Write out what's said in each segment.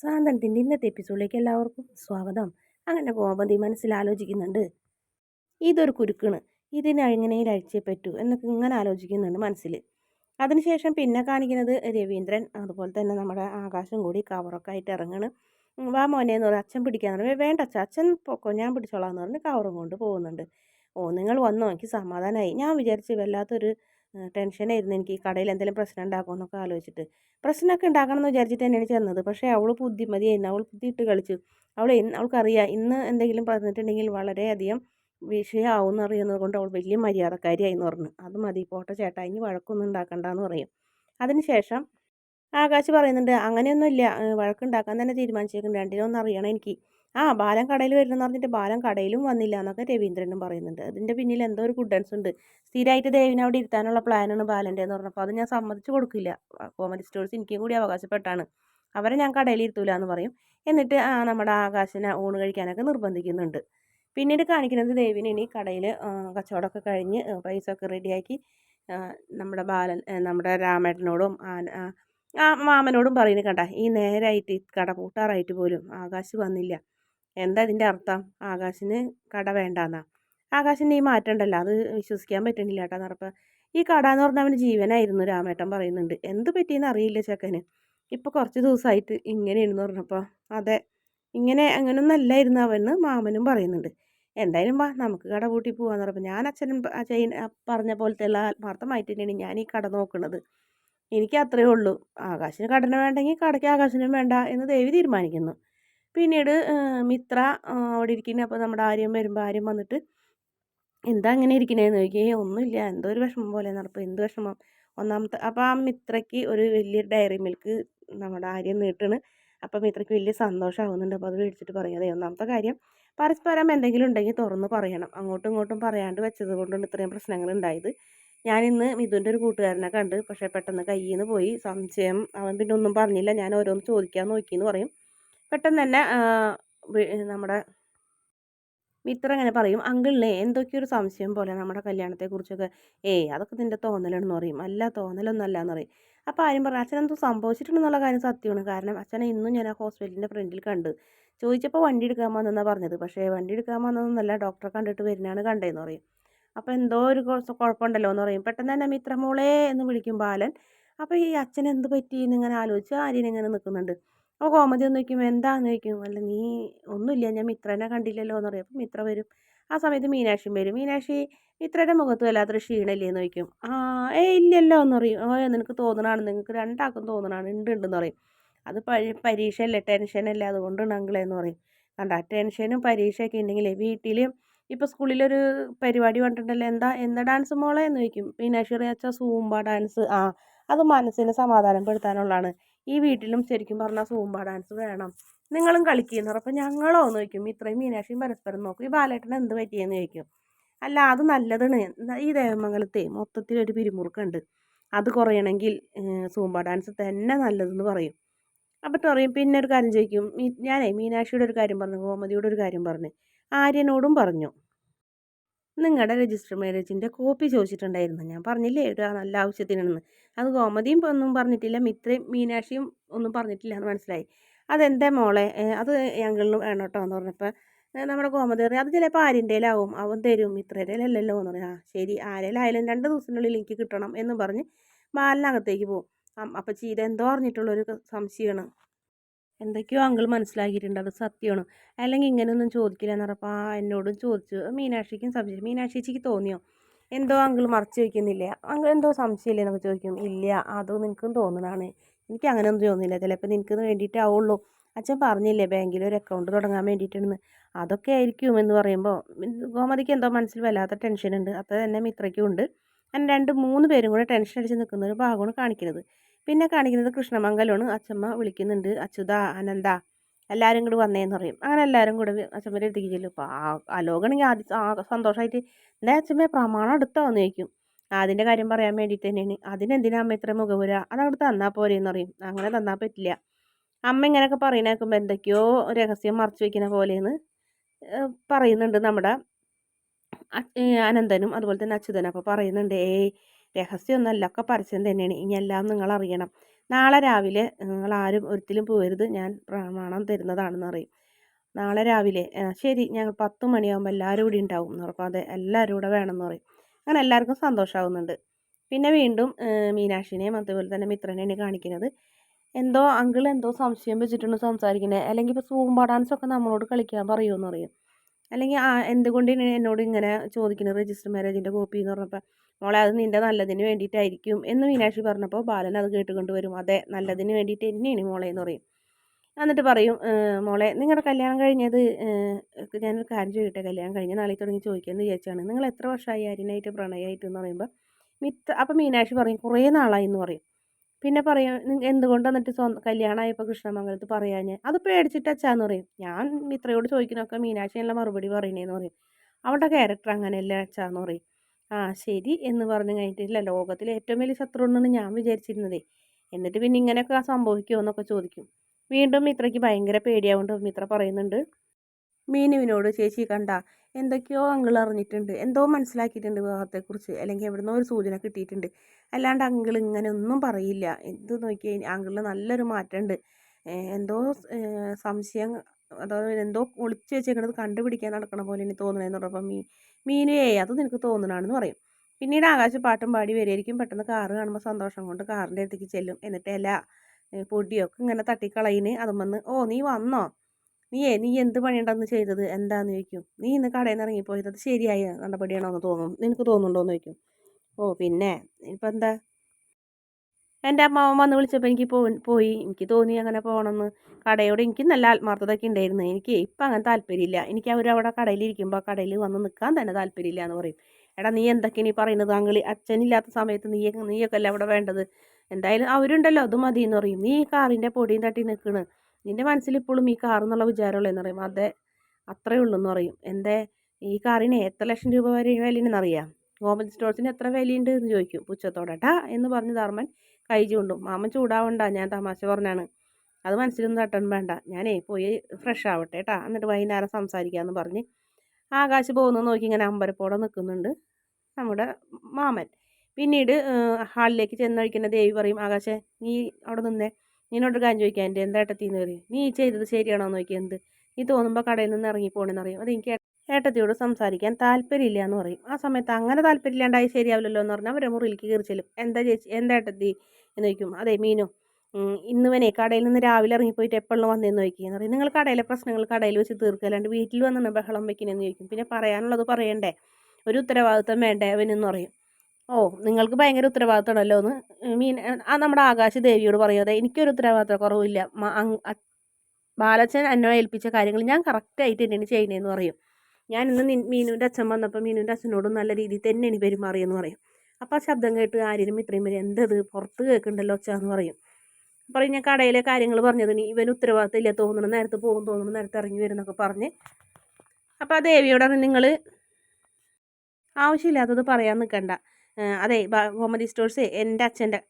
സാന്ത്വനത്തിന്റെ ഇന്നത്തെ എപ്പിസോഡിലേക്ക് എല്ലാവർക്കും സ്വാഗതം. അങ്ങനെ ഗോമതി മനസ്സിൽ ആലോചിക്കുന്നുണ്ട് ഇതൊരു കുരുക്കാണ്. ഇതിനെ എങ്ങനെ പറ്റൂ എന്നൊക്കെ ഇങ്ങനെ ആലോചിക്കുന്നുണ്ട് മനസ്സിൽ. അതിനുശേഷം പിന്നെ കാണിക്കുന്നത് രവീന്ദ്രൻ അതുപോലെ തന്നെ നമ്മുടെ ആകാശം കൂടി കവറൊക്കെ ആയിട്ട് ഇറങ്ങണ്. വാ മോനെ എന്ന് പറഞ്ഞ് അച്ഛൻ പിടിക്കാൻ പറഞ്ഞു വേണ്ട അച്ഛൻ അച്ഛൻ പൊക്കോ ഞാൻ പിടിച്ചോളാം എന്ന് പറഞ്ഞ് കവറും കൊണ്ട് പോകുന്നുണ്ട്. ഓ നിങ്ങൾ വന്നോ എനിക്ക് സമാധാനമായി ഞാൻ വിചാരിച്ച് വല്ലാത്തൊരു ടെൻഷനായിരുന്നു. എനിക്ക് ഈ കടയിൽ എന്തെങ്കിലും പ്രശ്നം ഉണ്ടാക്കുമോ എന്നൊക്കെ ആലോചിച്ചിട്ട്. പ്രശ്നമൊക്കെ ഉണ്ടാക്കണം എന്ന് വിചാരിച്ചിട്ട് തന്നെയാണ് ചെന്നത്. പക്ഷേ അവൾ ബുദ്ധിമതിയായിരുന്നു അവൾ ബുദ്ധിയിട്ട് കളിച്ചു. അവൾ അവൾക്കറിയാം ഇന്ന് എന്തെങ്കിലും പറഞ്ഞിട്ടുണ്ടെങ്കിൽ വളരെയധികം വിഷയമാവും എന്നറിയുന്നത് കൊണ്ട് അവൾ വലിയ മര്യാദക്കാരിയായി എന്ന് പറഞ്ഞു. അത് മതി പോട്ടെ ചേട്ടാ ഇനി വഴക്കൊന്നും ഉണ്ടാക്കണ്ടെന്ന് പറയും. അതിനുശേഷം ആകാശ് പറയുന്നുണ്ട് അങ്ങനെയൊന്നുമില്ല. വഴക്കുണ്ടാക്കാൻ തന്നെ തീരുമാനിച്ചേക്കും. രണ്ടിനൊന്നും അറിയണം എനിക്ക്. ആ ബാലൻ കടയിൽ വരുന്നെന്ന് പറഞ്ഞിട്ട് ബാലൻ കടയിലും വന്നില്ല എന്നൊക്കെ രവീന്ദ്രനും പറയുന്നുണ്ട്. അതിന്റെ പിന്നിൽ എന്തോ ഒരു ഗുഡൻസ് ഉണ്ട്. സ്ഥിരമായിട്ട് ദേവിനെ അവിടെ ഇരുത്താനുള്ള പ്ലാനാണ് ബാലന്റെ എന്ന് പറഞ്ഞപ്പോൾ അത് ഞാൻ സമ്മതിച്ചു കൊടുക്കില്ല. കോമഡി സ്റ്റോഴ്സ് എനിക്കും കൂടി അവകാശപ്പെട്ടാണ്. അവരെ ഞാൻ കടയിൽ ഇരുത്തൂല എന്ന് പറയും. എന്നിട്ട് ആ നമ്മുടെ ആകാശനെ ഊണ് കഴിക്കാനൊക്കെ നിർബന്ധിക്കുന്നുണ്ട്. പിന്നീട് കാണിക്കുന്നത് ദേവിന് ഇനി കടയിൽ കച്ചവടമൊക്കെ കഴിഞ്ഞ് പൈസ ഒക്കെ റെഡിയാക്കി നമ്മുടെ ബാലൻ നമ്മുടെ രാമേട്ടനോടും ആ, മാമനോടും പറയുന്നത് കണ്ട ഈ നേരായിട്ട് കട പൂട്ടാറായിട്ട് പോലും ആകാശ് വന്നില്ല. എന്താ ഇതിന്റെ അർത്ഥം? ആകാശിന് കട വേണ്ടാന്നാ. ആകാശിന് ഈ മാറ്റം ഉണ്ടല്ലോ അത് വിശ്വസിക്കാൻ പറ്റണില്ല കേട്ടോ എന്നറപ്പം ഈ കട എന്ന് പറഞ്ഞാൽ അവന് ജീവനായിരുന്നു രാമേട്ടൻ പറയുന്നുണ്ട്. എന്ത് പറ്റിയെന്ന് അറിയില്ല ചെക്കന്. ഇപ്പോൾ കുറച്ച് ദിവസമായിട്ട് ഇങ്ങനെയാണെന്ന് പറഞ്ഞപ്പോൾ അതെ ഇങ്ങനെ അങ്ങനെയൊന്നും അല്ലായിരുന്നു അവന്ന് മാമനും പറയുന്നുണ്ട്. എന്തായാലും വാ നമുക്ക് കട പൂട്ടി പോവാന്ന് പറഞ്ഞപ്പോൾ ഞാൻ അച്ഛനും ആ പറഞ്ഞ പോലത്തെ ഉള്ള ആത്മാർത്ഥമായിട്ട് തന്നെയാണ് ഞാൻ ഈ കട നോക്കുന്നത് എനിക്ക് അത്രയേ ഉള്ളൂ. ആകാശിന് കടന വേണ്ടെങ്കിൽ കടയ്ക്ക് ആകാശിനും വേണ്ട എന്ന് ദേവി തീരുമാനിക്കുന്നു. പിന്നീട് മിത്ര അവിടെ ഇരിക്കുന്നത് അപ്പോൾ നമ്മുടെ ആര്യം വരുമ്പോൾ ആര്യം വന്നിട്ട് എന്താ അങ്ങനെ ഇരിക്കണേന്ന് ചോദിക്കും? ഏ ഒന്നുമില്ല. എന്തോ ഒരു വിഷമം പോലെ നടപ്പോൾ എന്ത് വിഷമം? ഒന്നാമത്തെ അപ്പോൾ ആ മിത്രയ്ക്ക് ഒരു വലിയ ഡയറി മിൽക്ക് നമ്മുടെ ആര്യം നീട്ടണ്. അപ്പം മിത്രയ്ക്ക് വലിയ സന്തോഷമാവുന്നുണ്ട് അപ്പോൾ അത് മേടിച്ചിട്ട് പറയും അതെ ഒന്നാമത്തെ കാര്യം പരസ്പരം എന്തെങ്കിലും ഉണ്ടെങ്കിൽ തുറന്ന് പറയണം. അങ്ങോട്ടും ഇങ്ങോട്ടും പറയാണ്ട് വെച്ചത് കൊണ്ടാണ് ഇത്രയും പ്രശ്നങ്ങൾ ഉണ്ടായത് ഞാനിന്ന് മിഥുന്റെ ഒരു കൂട്ടുകാരനെ കണ്ട് പക്ഷേ പെട്ടെന്ന് കയ്യിൽ നിന്ന് പോയി. സംശയം അവൻ പിന്നെ ഒന്നും പറഞ്ഞില്ല. ഞാൻ ഓരോന്ന് ചോദിക്കാൻ നോക്കിയെന്ന് പറയും. പെട്ടെന്ന് തന്നെ നമ്മുടെ മിത്ര അങ്ങനെ പറയും അങ്കിളിനെ എന്തൊക്കെയൊരു സംശയം പോലെ നമ്മുടെ കല്യാണത്തെക്കുറിച്ചൊക്കെ ഏയ് അതൊക്കെ നിന്റെ തോന്നലാണെന്ന് പറയും അല്ല തോന്നലൊന്നും അല്ല എന്ന് പറയും. അപ്പോൾ ആരും പറഞ്ഞു അച്ഛൻ എന്തോ സംഭവിച്ചിട്ടുണ്ടെന്നുള്ള കാര്യം സത്യമാണ് കാരണം അച്ഛനെ ഇന്നും ഞാൻ ആ ഹോസ്പിറ്റലിന്റെ ഫ്രണ്ടിൽ കണ്ട് ചോദിച്ചപ്പോൾ വണ്ടി എടുക്കാൻ വന്നെന്നാണ് പറഞ്ഞത് പക്ഷേ വണ്ടി എടുക്കാൻ വന്നതെന്നല്ല ഡോക്ടറെ കണ്ടിട്ട് വരുന്നതാണ് കണ്ടതെന്ന് പറയും. അപ്പോൾ എന്തോ ഒരു കുഴപ്പമുണ്ടല്ലോ എന്ന് പറയും. പെട്ടെന്ന് തന്നെ മിത്രമോളെ എന്ന് വിളിക്കും ബാലൻ. അപ്പോൾ ഈ അച്ഛൻ എന്ത് പറ്റി എന്നിങ്ങനെ ആലോചിച്ച് ആര്യനിങ്ങനെ നിൽക്കുന്നുണ്ട്. അപ്പോൾ കോമതി ഒന്ന് ചോദിക്കും എന്താന്ന് ചോദിക്കും? അല്ല നീ ഒന്നുമില്ല ഞാൻ മിത്രനെ കണ്ടില്ലല്ലോ എന്ന് പറയും അപ്പോൾ മിത്ര വരും. ആ സമയത്ത് മീനാക്ഷിയും വരും. മീനാക്ഷി മിത്രയുടെ മുഖത്ത് വല്ലാത്തൊരു ക്ഷീണമില്ലേ എന്ന് ചോദിക്കും. ആ ഏ ഇല്ലല്ലോ എന്ന് പറയും ഓ നിനക്ക് തോന്നണാണ്. നിങ്ങൾക്ക് രണ്ടാൾക്കും തോന്നണാണ്. ഉണ്ട് ഉണ്ടെന്ന് പറയും. അത് പരി പരീക്ഷയല്ലേ? ടെൻഷനല്ലേ? അതുകൊണ്ടാണ് അങ്കിളെ എന്ന് പറയും. കണ്ട ടെൻഷനും പരീക്ഷയൊക്കെ ഉണ്ടെങ്കിലേ വീട്ടിൽ ഇപ്പോൾ സ്കൂളിലൊരു പരിപാടി കണ്ടിട്ടുണ്ടല്ലോ. എന്താ എന്താ ഡാൻസ് മോളെ എന്ന് ചോദിക്കും. മീനാക്ഷി അറിയാച്ച സൂമ്പ ഡാൻസ്. ആ അത് മനസ്സിനെ സമാധാനപ്പെടുത്താനുള്ളതാണ്. ഈ വീട്ടിലും ശരിക്കും പറഞ്ഞാൽ സൂമ്പ ഡാൻസ് വേണം. നിങ്ങളും കളിക്കുന്നു അപ്പം ഞങ്ങളോ എന്ന് ചോദിക്കും. ഇത്രയും മീനാക്ഷിയും പരസ്പരം നോക്കും. ഈ ബാലേട്ടന് എന്ത് പറ്റിയെന്ന് ചോദിക്കും. അല്ല അത് നല്ലതാണ്. ഈ ദേവമംഗലത്തെ മൊത്തത്തിൽ ഒരു പിരിമുറുക്കുണ്ട്. അത് കുറയണമെങ്കിൽ സൂമ്പ ഡാൻസ് തന്നെ നല്ലതെന്ന് പറയും. അപ്പം പറയും പിന്നെ ഒരു കാര്യം ചോദിക്കും. ഞാനേ മീനാക്ഷിയുടെ ഒരു കാര്യം പറഞ്ഞു ഗോമതിയുടെ ഒരു കാര്യം പറഞ്ഞു. ആര്യനോടും പറഞ്ഞു. നിങ്ങളുടെ രജിസ്റ്റർ മാരേജിന്റെ കോപ്പി ചോദിച്ചിട്ടുണ്ടായിരുന്നു. ഞാൻ പറഞ്ഞില്ലേ ഒരു നല്ല ആവശ്യത്തിനാണെന്ന്. അത് ഗോമതിയും ഒന്നും പറഞ്ഞിട്ടില്ല മിത്രയും മീനാക്ഷിയും ഒന്നും പറഞ്ഞിട്ടില്ല എന്ന് മനസ്സിലായി. അതെന്റെ മോളെ? അത് ഞങ്ങളിൽ വേണം കേട്ടോ എന്ന് പറഞ്ഞപ്പോൾ നമ്മുടെ ഗോമതി പറഞ്ഞു അത് ചിലപ്പോൾ ആരിന്റെയിലാവും അവൻ തരും. മിത്രയുടെയിലല്ലോ എന്ന് പറയാം. ശരി. ആരേലായാലും രണ്ട് ദിവസത്തിനുള്ളിൽ എനിക്ക് കിട്ടണം എന്ന് പറഞ്ഞ് ബാലിനകത്തേക്ക് പോകും അപ്പം ചീര എന്തോ അറിഞ്ഞിട്ടുള്ളൊരു സംശയമാണ് എന്തൊക്കെയോ അങ്കിൾ മനസ്സിലാക്കിയിട്ടുണ്ട്. അത് സത്യമാണ്? അല്ലെങ്കിൽ ഇങ്ങനെയൊന്നും ചോദിക്കില്ല എന്ന് പറഞ്ഞപ്പോൾ ആ എന്നോടും ചോദിച്ചു. മീനാക്ഷിക്കും സംശയം മീനാക്ഷിച്ചിക്ക് തോന്നിയോ? എന്തോ അങ്കിൾ മറച്ചു വയ്ക്കുന്നില്ല അങ്കിൾ എന്തോ സംശയമില്ലേ? എന്നൊക്കെ ചോദിക്കും. ഇല്ല അത് നിനക്കും തോന്നുന്നതാണ് എനിക്ക് അങ്ങനെയൊന്നും തോന്നുന്നില്ല ചിലപ്പോൾ നിനക്ക് വേണ്ടിയിട്ടാവുള്ളൂ. അച്ഛൻ പറഞ്ഞില്ലേ ബാങ്കിൽ ഒരു അക്കൗണ്ട് തുടങ്ങാൻ വേണ്ടിയിട്ടാണ് അതൊക്കെ ആയിരിക്കും എന്ന് പറയുമ്പോൾ ഗോമതിക്ക് എന്തോ മനസ്സിൽ വല്ലാത്ത ടെൻഷനുണ്ട് അത് തന്നെ മിത്രയ്ക്കും ഉണ്ട്. അങ്ങനെ രണ്ട് മൂന്ന് പേരും കൂടെ ടെൻഷൻ അടിച്ച് നിൽക്കുന്ന ഒരു ഭാഗമാണ് കാണിക്കുന്നത്. പിന്നെ കാണിക്കുന്നത് കൃഷ്ണമംഗലമാണ്. അച്ഛമ്മ വിളിക്കുന്നുണ്ട്. അച്യുത അനന്ത എല്ലാവരും കൂടി വന്നേന്ന് പറയും. അങ്ങനെ എല്ലാവരും കൂടെ അച്ഛമ്മേന്റെ അടുത്തേക്ക് ചെല്ലും. അപ്പോൾ ആ അലോകണെങ്കിൽ ആദ്യം ആ സന്തോഷമായിട്ട് എന്താ അച്ഛമ്മ പ്രമാണം എടുത്തോ എന്ന് ചോദിക്കും. അതിന്റെ കാര്യം പറയാൻ വേണ്ടിയിട്ട് തന്നെയാണ്. അതിനെന്തിനാ അമ്മ ഇത്ര മുഖപുര? അതങ്ങോട്ട് തന്നാൽ പോരെ എന്ന് പറയും. അങ്ങനെ തന്നാൽ പറ്റില്ല. അമ്മ ഇങ്ങനെയൊക്കെ പറയുന്നേക്കുമ്പോൾ എന്തൊക്കെയോ രഹസ്യം മറച്ചു വയ്ക്കുന്ന പോലെയെന്ന് പറയുന്നുണ്ട് നമ്മുടെ അനന്തനും അതുപോലെ തന്നെ അച്യുതനും. അപ്പോൾ പറയുന്നുണ്ട് ഏയ് രഹസ്യമൊന്നുമല്ല ഒക്കെ പരസ്യം തന്നെയാണ്. ഇനി എല്ലാം നിങ്ങൾ അറിയണം നാളെ രാവിലെ നിങ്ങൾ ആരും ഒരിക്കലും പോരുത് ഞാൻ പ്രമാണം തരുന്നതാണെന്ന് അറിയും നാളെ രാവിലെ ശരി ഞങ്ങൾ പത്ത് മണിയാകുമ്പോൾ എല്ലാവരും ഇവിടെ ഉണ്ടാവും എന്ന് പറയും അതെ എല്ലാവരും കൂടെ വേണമെന്ന് പറയും. അങ്ങനെ എല്ലാവർക്കും സന്തോഷമാവുന്നുണ്ട് പിന്നെ വീണ്ടും മീനാക്ഷിനെയും അതുപോലെ തന്നെ മിത്രനെയാണ് കാണിക്കുന്നത്. എന്തോ അങ്കിൾ എന്തോ സംശയം വെച്ചിട്ടുണ്ട് സംസാരിക്കുന്നത് അല്ലെങ്കിൽ ഇപ്പോൾ സൂമ്പ ഡാൻസ് ഒക്കെ നമ്മളോട് കളിക്കാൻ പറയുമെന്ന് പറയും അല്ലെങ്കിൽ ആ എന്തുകൊണ്ട് എന്നോട് ഇങ്ങനെ ചോദിക്കുന്നത് രജിസ്റ്റർ മാരേജിന്റെ കോപ്പി എന്ന് പറഞ്ഞപ്പോൾ മോളെ അത് നിന്റെ നല്ലതിന് വേണ്ടിയിട്ടായിരിക്കും എന്ന് മീനാക്ഷി പറഞ്ഞപ്പോൾ ബാലൻ അത് കേട്ടുകൊണ്ട് വരും. അതെ നല്ലതിന് വേണ്ടിയിട്ട് തന്നെയാണ് മോളെ എന്ന് പറയും. എന്നിട്ട് പറയും മോളെ നിങ്ങളുടെ കല്യാണം കഴിഞ്ഞത് ഞാനൊരു കാര്യം ചോദിക്കട്ടെ? കല്യാണം കഴിഞ്ഞ നാളെ തുടങ്ങി ചോദിക്കാമെന്ന് വിചാരിച്ചാണ്. നിങ്ങൾ എത്ര വർഷമായി അരിനായിട്ട് പ്രണയമായിട്ട് എന്ന് പറയുമ്പോൾ മിത്ത അപ്പം മീനാക്ഷി പറയും കുറേ നാളായി എന്ന് പറയും. പിന്നെ പറയും എന്തുകൊണ്ട് എന്നിട്ട് സ്വന്തം കല്യാണമായപ്പോൾ കൃഷ്ണമംഗലത്ത് പറയാൻ അത് പേടിച്ചിട്ട് അച്ഛാന്ന് പറയും. ഞാൻ മിത്രയോട് ചോദിക്കുന്നൊക്കെ മീനാക്ഷി എല്ലാം മറുപടി പറയണേന്ന് പറയും. അവളുടെ ക്യാരക്ടർ അങ്ങനെയല്ല അച്ഛാന്ന് പറയും. ആ ശരി എന്ന് പറഞ്ഞു കഴിഞ്ഞിട്ടില്ല. ലോകത്തിലെ ഏറ്റവും വലിയ ശത്രു എന്നാണ് ഞാൻ വിചാരിച്ചിരുന്നതേ. എന്നിട്ട് പിന്നെ ഇങ്ങനെയൊക്കെ സംഭവിക്കുമോ എന്നൊക്കെ ചോദിക്കും. വീണ്ടും മിത്രയ്ക്ക് ഭയങ്കര പേടിയാവുണ്ട്? മിത്ര പറയുന്നുണ്ട്. മീനുവിനോട് ചേച്ചി കണ്ട എന്തൊക്കെയോ അങ്കിൾ അറിഞ്ഞിട്ടുണ്ട്. എന്തോ മനസ്സിലാക്കിയിട്ടുണ്ട് വിവാഹത്തെക്കുറിച്ച്. അല്ലെങ്കിൽ എവിടുന്നോ ഒരു സൂചന കിട്ടിയിട്ടുണ്ട്. അല്ലാണ്ട് അങ്കിൾ ഇങ്ങനെ ഒന്നും പറയില്ല. എന്ത് നോക്കിയാൽ അങ്കിളിന് നല്ലൊരു മാറ്റമുണ്ട് എന്തോ സംശയം അതായത് എന്തോ ഒളിച്ചു വെച്ചേക്കണത് കണ്ടുപിടിക്കാൻ നടക്കണ പോലെ എനിക്ക് തോന്നണേന്ന് പറഞ്ഞപ്പോൾ മീ മീനുവേ അത് നിനക്ക് തോന്നണാണെന്ന് പറയും. പിന്നീട് ആകാശ പാട്ടും പാടി വരെയായിരിക്കും പെട്ടെന്ന് കാറ് കാണുമ്പോൾ സന്തോഷം കൊണ്ട് കാറിന്റെ അടുത്തേക്ക് ചെല്ലും. എന്നിട്ട് എല്ലാ പൊടിയൊക്കെ ഇങ്ങനെ തട്ടിക്കളയിന്. അതും വന്ന് ഓ നീ വന്നോ? നീയേ നീ എന്ത് പണിയുണ്ടെന്ന് ചെയ്തത്? എന്താന്ന് ചോദിക്കും. നീ ഇന്ന് കടയിൽ നിന്ന് ഇറങ്ങിപ്പോയത് ശരിയായ നടപടിയാണോ എന്ന് തോന്നും. നിനക്ക് തോന്നുന്നുണ്ടോ എന്ന് ചോദിക്കും. ഓ പിന്നെ ഇപ്പം എന്താ? എന്റെ അമ്മ വന്ന് വിളിച്ചപ്പോൾ എനിക്ക് പോയി എനിക്ക് തോന്നി അങ്ങനെ പോകണമെന്ന്. കടയോട് എനിക്ക് നല്ല ആത്മാർത്ഥതയൊക്കെ ഉണ്ടായിരുന്നു. എനിക്ക് ഇപ്പം അങ്ങനെ താല്പര്യമില്ല. എനിക്ക് അവരവിടെ കടയിലിരിക്കുമ്പോൾ കടയിൽ വന്ന് നിൽക്കാൻ തന്നെ താല്പര്യമില്ല എന്ന് പറയും. എടാ നീ എന്തൊക്കെ നീ പറയുന്നത്? അങ്ങളി അച്ഛനില്ലാത്ത സമയത്ത് നീ നീയൊക്കെ അല്ല അവിടെ വേണ്ടത്? എന്തായാലും അവരുണ്ടല്ലോ അത് മതി എന്ന് പറയും. നീ കാറിന്റെ പൊടിയും തട്ടി നിൽക്കണ്. നിന്റെ മനസ്സിൽ ഇപ്പോഴും ഈ കാർ എന്നുള്ള വിചാരമുള്ളൂ എന്ന് പറയും. അതെ അത്രേ ഉള്ളൂ എന്ന് പറയും. എന്തേ ഈ കാറിന് എത്ര ലക്ഷം രൂപ വരെ വിലയുണ്ടെന്ന് അറിയാം ഗോമതി സ്റ്റോഴ്സിന് എത്ര വിലയുണ്ട് എന്ന് ചോദിക്കും. പുച്ഛത്തോടെ എന്ന് പറഞ്ഞ് ധർമ്മൻ കൈ ചൂണ്ടും. മാമൻ ചൂടാവണ്ട ഞാൻ തമാശ പറഞ്ഞാണ്. അത് മനസ്സിലൊന്നും തട്ടൻ വേണ്ട. ഞാനേ പോയി ഫ്രഷ് ആവട്ടെ കേട്ടാ എന്നിട്ട് വൈകുന്നേരം സംസാരിക്കാമെന്ന് പറഞ്ഞ് ആകാശ് പോകുന്നത് നോക്കി ഇങ്ങനെ അമ്പരപ്പോടെ നിൽക്കുന്നുണ്ട് നമ്മുടെ മാമൻ. പിന്നീട് ഹാളിലേക്ക് ചെന്നഴിക്കുന്ന ദേവി പറയും ആകാശേ നീ അവിടെ നിന്നേ. നിന്നോട് കാര്യം ചോദിക്കാൻ എന്റെ എന്താ ഏട്ടത്തിന്ന് പറയും. നീ ചെയ്തത് ശരിയാണോ നോക്കിയാൽ എന്ത്? നീ തോന്നുമ്പോൾ കടയിൽ നിന്ന് ഇറങ്ങി പോകണമെന്ന് അറിയും അത് എനിക്ക് ഏട്ടത്തിയോട് സംസാരിക്കാൻ താല്പര്യമില്ല എന്ന് പറയും. ആ സമയത്ത് അങ്ങനെ താല്പര്യമില്ലാണ്ടായി ശരിയാവില്ലല്ലോ എന്ന് പറഞ്ഞാൽ അവരെ മുറിയിലേക്ക് കയറി ചെല്ലും. എന്താ ചേച്ചി? എന്താ ഏട്ടത്തി? എന്ന് ചോദിക്കും. അതെ മീനു. ഇന്നുവനെ കടയിൽ നിന്ന് രാവിലെ ഇറങ്ങിപ്പോയിട്ട് എപ്പോഴും വന്നതെന്ന് ചോദിക്കുക പറയും. നിങ്ങൾ കടയിലെ പ്രശ്നങ്ങൾ കടയിൽ വെച്ച് തീർക്കുക. വീട്ടിൽ വന്നാണ് ബഹളം വെക്കണമെന്ന് ചോദിക്കും. പിന്നെ പറയാനുള്ളത് പറയണ്ടേ? ഒരു ഉത്തരവാദിത്വം വേണ്ടേ അവനെന്ന് പറയും. ഓ നിങ്ങൾക്ക് ഭയങ്കര ഉത്തരവാദിത്തമാണല്ലോ എന്ന് മീൻ ആ നമ്മുടെ ആകാശ ദേവിയോട് പറയും. അതെ എനിക്കൊരു ഉത്തരവാദിത്ത കുറവില്ല ബാലച്ചൻ എന്നെ ഏൽപ്പിച്ച കാര്യങ്ങൾ ഞാൻ കറക്റ്റായിട്ട് തന്നെയാണ് ചെയ്യണേന്ന് പറയും. ഞാൻ ഇന്ന് മീനുവിന്റെ അച്ഛൻ വന്നപ്പോൾ മീനുവിന്റെ അച്ഛനോടും നല്ല രീതിയിൽ തന്നെ ഇനി പെരുമാറിയെന്ന് പറയും. അപ്പോൾ ആ ശബ്ദം കേട്ട് ആര്യനും ഇത്രയും വരെ എന്തത്? പുറത്ത് കേൾക്കണ്ടല്ലോ ഒച്ചാന്ന് പറയും. പറയും ഞാൻ കടയിലെ കാര്യങ്ങൾ പറഞ്ഞത് ഇവൻ ഇവന് ഉത്തരവാദിത്തം ഇല്ല തോന്നണം നേരത്തെ പോകും തോന്നണം നേരത്തെ ഇറങ്ങി വരുന്നൊക്കെ പറഞ്ഞ്. അപ്പോൾ ആ ദേവിയോടാണ് നിങ്ങൾ ആവശ്യമില്ലാത്തത് പറയാൻ നിൽക്കണ്ട. അതെ ഗോമതി സ്റ്റോഴ്സ് എന്റെ അച്ഛന്റെ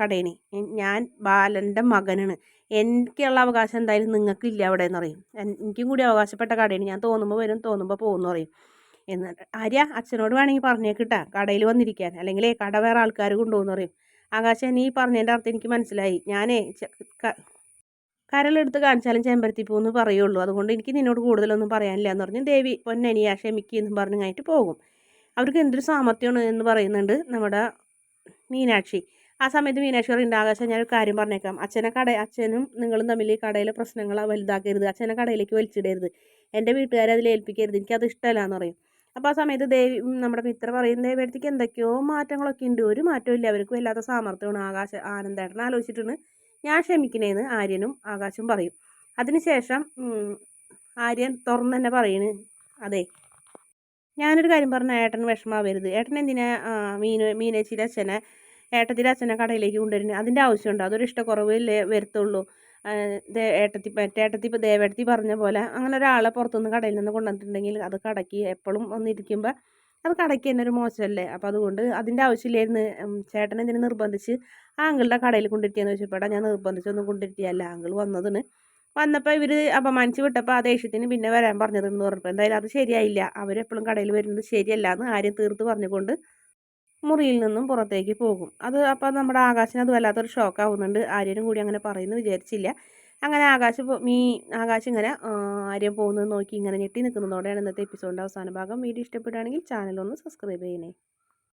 കടയാണ് ഞാൻ ബാലന്റെ മകനാണ്. എനിക്കുള്ള അവകാശം എന്തായാലും നിങ്ങൾക്കില്ല അവിടെ എന്ന് പറയും എനിക്കും കൂടി അവകാശപ്പെട്ട കടയാണ്. ഞാൻ തോന്നുമ്പോൾ വരും തോന്നുമ്പോൾ പോകുമെന്ന് പറയും. എന്നിട്ട് ആര്യ അച്ഛനോട് വേണമെങ്കിൽ പറഞ്ഞേക്കിട്ടാ കടയിൽ വന്നിരിക്കാൻ. അല്ലെങ്കിൽ കട വേറെ ആൾക്കാർ കൊണ്ടുപോകുന്ന പറയും. ആകാശം നീ പറഞ്ഞതിന്റെ അർത്ഥം എനിക്ക് മനസ്സിലായി. ഞാനേ കരലെടുത്ത് കാണിച്ചാലും ചെമ്പരത്തി എന്ന് പറയുള്ളൂ. അതുകൊണ്ട് എനിക്ക് നിന്നോട് കൂടുതലൊന്നും പറയാനില്ല എന്ന് പറഞ്ഞ് ദേവി പൊന്നനിയ ക്ഷമിക്കുന്നു കഴിഞ്ഞിട്ട് പോകും. അവർക്ക് എന്തൊരു സാമർത്ഥ്യമാണ് എന്ന് പറയുന്നുണ്ട് നമ്മുടെ മീനാക്ഷി. ആ സമയത്ത് മീനാക്ഷി പറയുന്നുണ്ട് ആകാശം ഞാനൊരു കാര്യം പറഞ്ഞേക്കാം. അച്ഛനെ കട അച്ഛനും നിങ്ങളും തമ്മിൽ ഈ കടയിലെ പ്രശ്നങ്ങൾ വലുതാക്കരുത്. അച്ഛനെ കടയിലേക്ക് വലിച്ചിടരുത്. എന്റെ വീട്ടുകാരെ അതിൽ ഏൽപ്പിക്കരുത്. എനിക്കത് ഇഷ്ടമല്ല എന്ന് പറയും. അപ്പോൾ ആ സമയത്ത് ദേവി നമ്മുടെ മിത്ര പറയും ദേവിയടുത്തേക്ക് എന്തൊക്കെയോ മാറ്റങ്ങളൊക്കെ ഉണ്ട് ഒരു മാറ്റവും ഇല്ല. അവർക്ക് വല്ലാത്ത സാമർത്ഥ്യമാണ് ആകാശ ആനന്ദേട്ടൻ ആലോചിച്ചിട്ടുണ്ട്. ഞാൻ ക്ഷമിക്കണേന്ന് ആര്യനും ആകാശും പറയും. അതിനുശേഷം ആര്യൻ തുറന്ന് തന്നെ പറയണ്. അതെ. ഞാനൊരു കാര്യം പറഞ്ഞ ഏട്ടൻ വിഷമാവരുത്. ഏട്ടൻ എന്തിനാ മീനു മീനേച്ചിയുടെ അച്ഛനെ ഏട്ടത്തിന്റെ അച്ഛനെ കടയിലേക്ക് കൊണ്ടുവരുന്നത് അതിന്റെ ആവശ്യമുണ്ട്. അതൊരു ഇഷ്ടക്കുറവില്ലേ വരത്തുള്ളൂ. ഏട്ടത്തി മറ്റേ ഏട്ടത്തി ഇപ്പോൾ ദേവേട്ടത്തി പറഞ്ഞ പോലെ അങ്ങനെ ഒരാളെ പുറത്തുനിന്ന് കടയിൽ നിന്ന് കൊണ്ടുവന്നിട്ടുണ്ടെങ്കിൽ അത് കടക്കി എപ്പോഴും വന്നിരിക്കുമ്പോൾ അത് കടയ്ക്ക് തന്നെ ഒരു മോശമല്ലേ? അപ്പോൾ അതുകൊണ്ട് അതിന്റെ ആവശ്യമില്ലായിരുന്നു. ചേട്ടൻ എന്തിനു നിർബന്ധിച്ച് ആങ്കിളുടെ കടയിൽ കൊണ്ടിരിക്കുകയെന്ന് ചോദിച്ചപ്പോഴാണ് ഞാൻ നിർബന്ധിച്ചൊന്നും കൊണ്ടിരിക്കുകയല്ല ആങ്കിൾ വന്നതിന്. വന്നപ്പോൾ ഇവർ അപമാനിച്ച് വിട്ടപ്പോൾ ആ ദേഷ്യത്തിന് പിന്നെ വരാൻ പറഞ്ഞതെന്ന് പറഞ്ഞപ്പോൾ എന്തായാലും അത് ശരിയായില്ല. അവരെപ്പോഴും കടയിൽ വരുന്നത് ശരിയല്ല എന്ന് ആരും തീർത്ത് പറഞ്ഞുകൊണ്ട് മുറിയിൽ നിന്നും പുറത്തേക്ക് പോകും. അത് അപ്പോൾ നമ്മുടെ ആകാശിന് അത് വല്ലാത്തൊരു ഷോക്ക് ആവുന്നുണ്ട്. ആര്യനും കൂടി അങ്ങനെ പറയുന്നു. വിചാരിച്ചില്ല. അങ്ങനെ ആകാശ് മീ ആകാശ് ഇങ്ങനെ ആര്യം പോകുന്നത് നോക്കി ഇങ്ങനെ ഞെട്ടി നിൽക്കുന്നതോടെയാണ് ഇന്നത്തെ എപ്പിസോഡിന്റെ അവസാന ഭാഗം. വീഡിയോ ഇഷ്ടപ്പെടുകയാണെങ്കിൽ ചാനൽ ഒന്ന് സബ്സ്ക്രൈബ് ചെയ്യണേ.